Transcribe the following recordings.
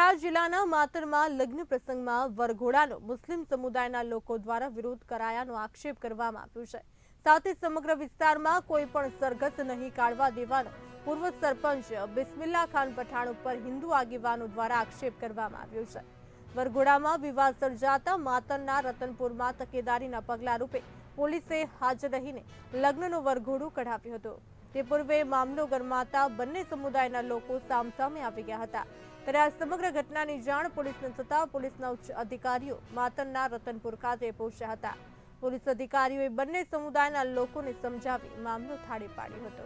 ખેડા જિલ્લાના માતરમાં લગ્ન પ્રસંગમાં વરઘોડાનો મુસ્લિમ સમુદાયના લોકો દ્વારા વિરોધ કરાયાનો આક્ષેપ કરવામાં આવ્યો છે. સાથે સમગ્ર વિસ્તારમાં કોઈ પણ સરઘસ નહીં કાઢવા દેવાનો પૂર્વ સરપંચ બિસ્મિલ્લા ખાન પઠાણ ઉપર હિન્દુ આગેવાનો દ્વારા આક્ષેપ કરવામાં આવ્યો છે. વરઘોડામાં વિવાદ સર્જાતા માતરના રતનપુરમાં તકેદારીના પગલા રૂપે પોલીસે હાજર રહીને લગ્નનો વરઘોડું કઢાવ્યું હતું. તે પૂર્વે મામલો ગરમાતા બંને સમુદાયના લોકો સામસામે આવી ગયા હતા. ત્યારે આ સમગ્ર ઘટનાની જાણ પોલીસને થતાં પોલીસના ઉચ્ચ અધિકારીઓ માતરના રતનપુર ખાતે પહોંચ્યા હતા. પોલીસ અધિકારીઓએ બંને સમુદાયના લોકોને સમજાવી મામલો થાળે પાડ્યો હતો.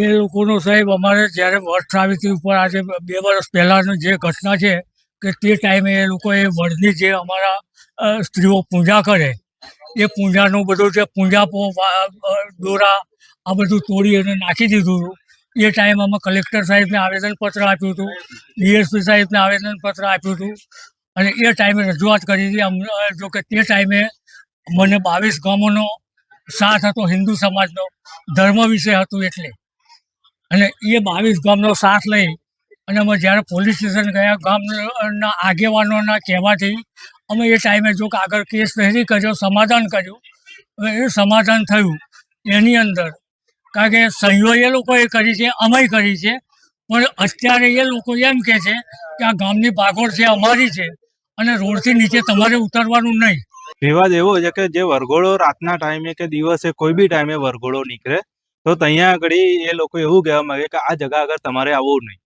એ લોકોનો સાહેબ અમારે જ્યારે વટ સાવિત્રી ઉપર આજે બે વર્ષ પહેલાંની જે ઘટના છે કે તે ટાઈમે એ લોકોએ વડની જે અમારા સ્ત્રીઓ પૂજા કરે, એ પૂજાનું બધું જે પૂંજાપો દોરા, આ બધું તોડી અને નાખી દીધું. હતું એ ટાઈમ અમે કલેક્ટર સાહેબને આવેદનપત્ર આપ્યું હતું ડીએસપી સાહેબને આવેદનપત્ર આપ્યું હતું. અને એ ટાઈમે રજૂઆત કરી હતી. અમને જો કે તે ટાઈમે મને બાવીસ ગામોનો સાથ હતો, હિન્દુ સમાજનો, ધર્મ વિશે હતું એટલે. અને એ બાવીસ ગામનો સાથ લઈ અને અમે જ્યારે પોલીસ સ્ટેશન ગયા, ગામના આગેવાનોના કહેવાથી અમે એ ટાઈમે જો કે આગળ કેસ નથી કર્યો, સમાધાન કર્યું. એ સમાધાન થયું. એની અંદર કારણ કે સહીઓ એ લોકોએ કરી છે, અમે કરી છે, પણ અત્યારે એ લોકો એમ કહે છે કે આ ગામની ભાગોળ છે, અમારી છે, અને રોડથી નીચે તમારે ઉતરવાનું નહીં. વિવાદ એવો છે કે જે વરઘોડો રાતના ટાઈમે કે દિવસે કોઈ બી ટાઈમે વરઘોડો નીકળે, તો ત્યાં આગળ એ લોકો એવું કહેવા માંગે કે આ જગા આગળ તમારે આવવું નહીં.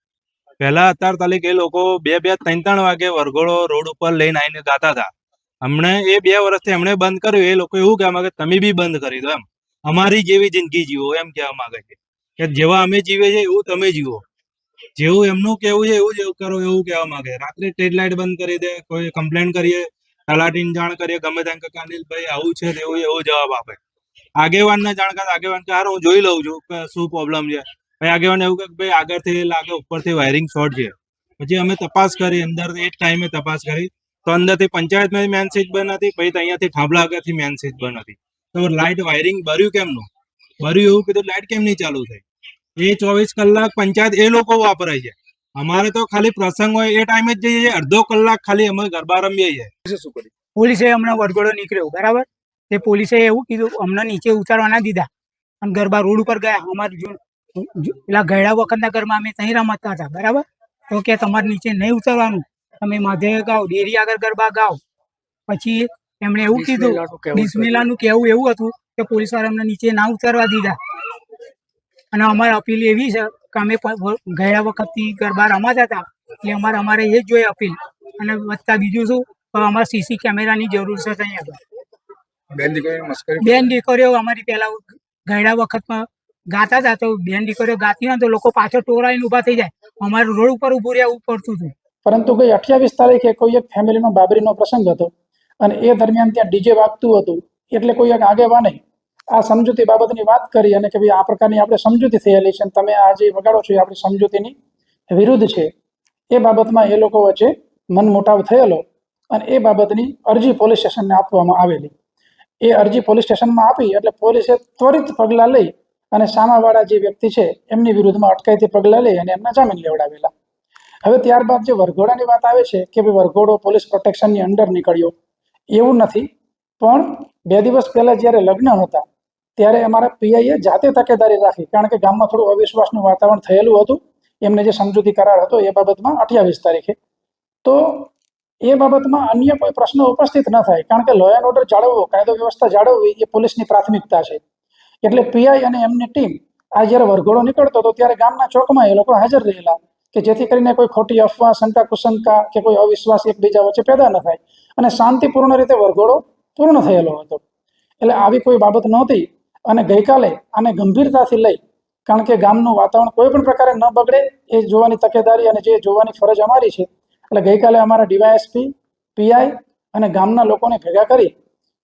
પહેલા અત્યાર તારીખ એ લોકો બે બે ત્રણ ત્રણ વાગે વરઘોડો રોડ ઉપર લઈને આવીને ગાતા હતા. હમણે એ બે વર્ષથી એમણે બંધ કર્યું, એ લોકો એવું કહેવા માંગે તમે બી બંધ કરી દો એમ. અમારી જેવી જિંદગી જીવો, એમ કહેવા માંગે છે. કે જેવા અમે જીવે છે, એવું તમે જીવો. જેવું એમનું કેવું છે, એવું જ કરો, એવું કહેવા માંગે. રાત્રે સ્ટ્રીટ લાઇટ બંધ કરી દે, કોઈ કમ્પ્લેન કરીએ, તલાટીને જાણ કરીએ, ગમે તેમ કે અનિલભાઈ આવું છે, તેવું એવો જવાબ આપે. આગેવાનને જાણ કરે, આગેવાન કે હું જોઈ લઉં છું, કે શું પ્રોબ્લેમ છે. ભાઈ આગેવાન એવું કે, ભાઈ, આગળથી લાગે ઉપરથી વાયરિંગ શોર્ટ છે. પછી અમે તપાસ કરી, અંદર એ જ ટાઈમે તપાસ કરી. તો અંદરથી પંચાયતમાં મેન સ્વિચ બંધ હતી, પછી અહીંયાથી થાંભલા આગળથી મેન સ્વિચ બંધ હતી. તો લાઇટ વાયરિંગ ભર્યું કેમનું? ભર્યું એવું કીધું લાઇટ કેમ નહીં ચાલુ થઈ? એ ચોવીસ કલાક પંચાયત એ લોકો વાપરે છે. અમારે તો ખાલી પ્રસંગ હોય એ ટાઈમે જ જઈએ અડધો કલાક ખાલી અમે ગરબા રમીએ છીએ. પોલીસે હમણાં વડગોડો નીકળ્યો બરાબર? તે પોલીસે એવું કીધું અમને નીચે ઉતારવા ના દીધા. અને ગરબા રોડ ઉપર ગયા. અમારે પેલા ગયડા વખતના ઘરમાં અમે ત્યાં રમતા હતા બરાબર? તો કે તમારે નીચે નહીં ઉતરવાનું. તમે માધે ગાઓ ડેરી આગળ ગરબા ગાઓ. પછી એમણે એવું કીધું બિસ્મિલ્લાનું કહેવું એવું હતું કે પોલીસવાળા અમને નીચે ના ઉતારવા દીધા. અને અમારી અપીલ એવી છે કે અમે ગયા વખતથી ગરબા રમાતા હતા. એટલે અમારે અમારે એ જ જોઈએ અપીલ. અને વધતા બીજું શું? અમારે સીસી કેમેરાની જરૂર છે ત્યાં આગળ. બેન દીકરીઓ અમારી પહેલા ગયડા વખતમાં ગાતા હતા. તો બેન દીકરીઓ ગાતી હોય ને તો લોકો પાછળ ટોરાઈને ઊભા થઈ જાય. અમારે રોડ ઉપર ઊભું રહેવું પડતું હતું. પરંતુ ગઈ અઠ્યાવીસ તારીખે કોઈ એક ફેમિલીમાં બાબરીનો પ્રસંગ હતો. અને એ દરમિયાન ત્યાં ડીજે વાગતું હતું. એટલે કોઈ એક આગેવાને આ સમજૂતી બાબતની વાત કરી અને કે ભાઈ આ પ્રકારની આપણે સમજૂતી થયેલી છે અને તમે આ જે વગાડો છો એ આપણી સમજૂતીની વિરુદ્ધ છે. એ બાબતમાં એ લોકો વચ્ચે મનમોટાવ થયેલો અને એ બાબતની અરજી પોલીસ સ્ટેશનને આપવામાં આવેલી. એ અરજી પોલીસ સ્ટેશનમાં આપી એટલે પોલીસે ત્વરિત પગલાં લઈ અને સામાવાળા જે વ્યક્તિ છે એમની વિરુદ્ધમાં અટકાયતી પગલાં લઈ અને એમના જામીન લેવડાવેલા. હવે ત્યારબાદ જે વરઘોડાની વાત આવે છે કે ભાઈ વરઘોડો પોલીસ પ્રોટેક્શનની અંડર નીકળ્યો. એવું નથી. પણ બે દિવસ પહેલાં જ્યારે લગ્ન હતા, ત્યારે અમારા પીઆઈએ જાતે તકેદારી રાખી, કારણ કે ગામમાં થોડું અવિશ્વાસનું વાતાવરણ થયેલું હતું. એમને જે સમજૂતી કરાર હતો એ બાબતમાં અઠ્યાવીસ તારીખે. તો એ બાબતમાં અન્ય કોઈ પ્રશ્ન ઉપસ્થિત ન થાય, કારણ કે લો એન્ડ ઓર્ડર જાળવવો, કાયદો વ્યવસ્થા જાળવવી એ પોલીસની પ્રાથમિકતા છે. એટલે પીઆઈ અને એમની ટીમ, આ જ્યારે વરઘોડો નીકળતો હતો, ત્યારે ગામના ચોકમાં એ લોકો હાજર રહેલા. કે જેથી કરીને કોઈ ખોટી અફવા શંકા કુશંકા કે કોઈ અવિશ્વાસ એકબીજા વચ્ચે પેદા ન થાય અને શાંતિપૂર્ણ રીતે વરઘોડો પૂર્ણ થયેલો હતો. એટલે આવી કોઈ બાબત નહોતી અને ગઈકાલે આને ગંભીરતાથી લઈ, કારણ કે ગામનું વાતાવરણ કોઈ પણ પ્રકારે ન બગડે, એ જોવાની તકેદારી અને જે જોવાની ફરજ અમારી છે, એટલે ગઈકાલે અમારા ડીવાયએસપી, પીઆઈ અને ગામના લોકોને ભેગા કરી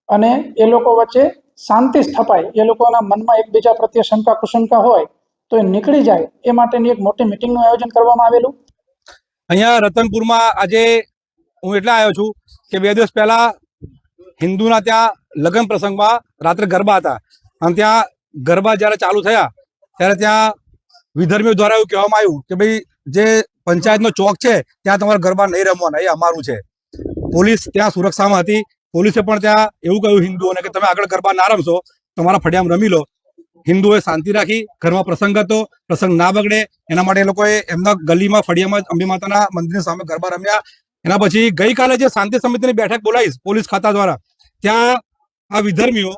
અને એ લોકો વચ્ચે શાંતિ સ્થપાય. એ લોકોના મનમાં એકબીજા પ્રત્યે શંકા કુશંકા હોય તો એ નીકળી જાય એ માટેની એક મોટી મિટિંગનું આયોજન કરવામાં આવેલું. અહીંયા રતનપુરમાં આજે હું એટલા આવ્યો છું કે બે દિવસ પહેલા હિન્દુના ત્યાં લગ્ન પ્રસંગમાં રાત્રે ગરબા હતા. અને ત્યાં ગરબા જ્યારે ચાલુ થયા, ત્યારે ત્યાં વિધર્મીઓ દ્વારા એવું કહેવામાં આવ્યું કે ભાઈ, જે પંચાયતનો ચોક છે, ત્યાં તમારે ગરબા નહીં રમવાના, એ અમારું છે. પોલીસ ત્યાં સુરક્ષામાં હતી. પોલીસે પણ ત્યાં એવું કહ્યું હિન્દુઓને કે તમે આગળ ગરબા ના રમશો, તમારા ફળિયામાં રમી લો. હિન્દુઓએ શાંતિ રાખી, ઘરમાં પ્રસંગ હતો, પ્રસંગ ના બગડે, એના માટે એ લોકોએ એમના ગલીમાં, ફળિયામાં અંબે માતાના મંદિરની સામે ગરબા રમ્યા. એના પછી ગઈકાલે જે શાંતિ સમિતિની બેઠક બોલાવી પોલીસ ખાતા દ્વારા, ત્યાં આ વિધર્મીઓ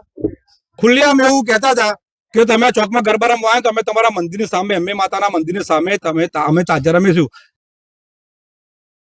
ખુલ્લેઆમ એવું કહેતા હતા કે તમે આ ચોકમાં ગરબા રમવા આવ્યા તો અમે તમારા મંદિરની સામે અંબે માતાના મંદિરની સામે તમે અમે તાજા રમીશું.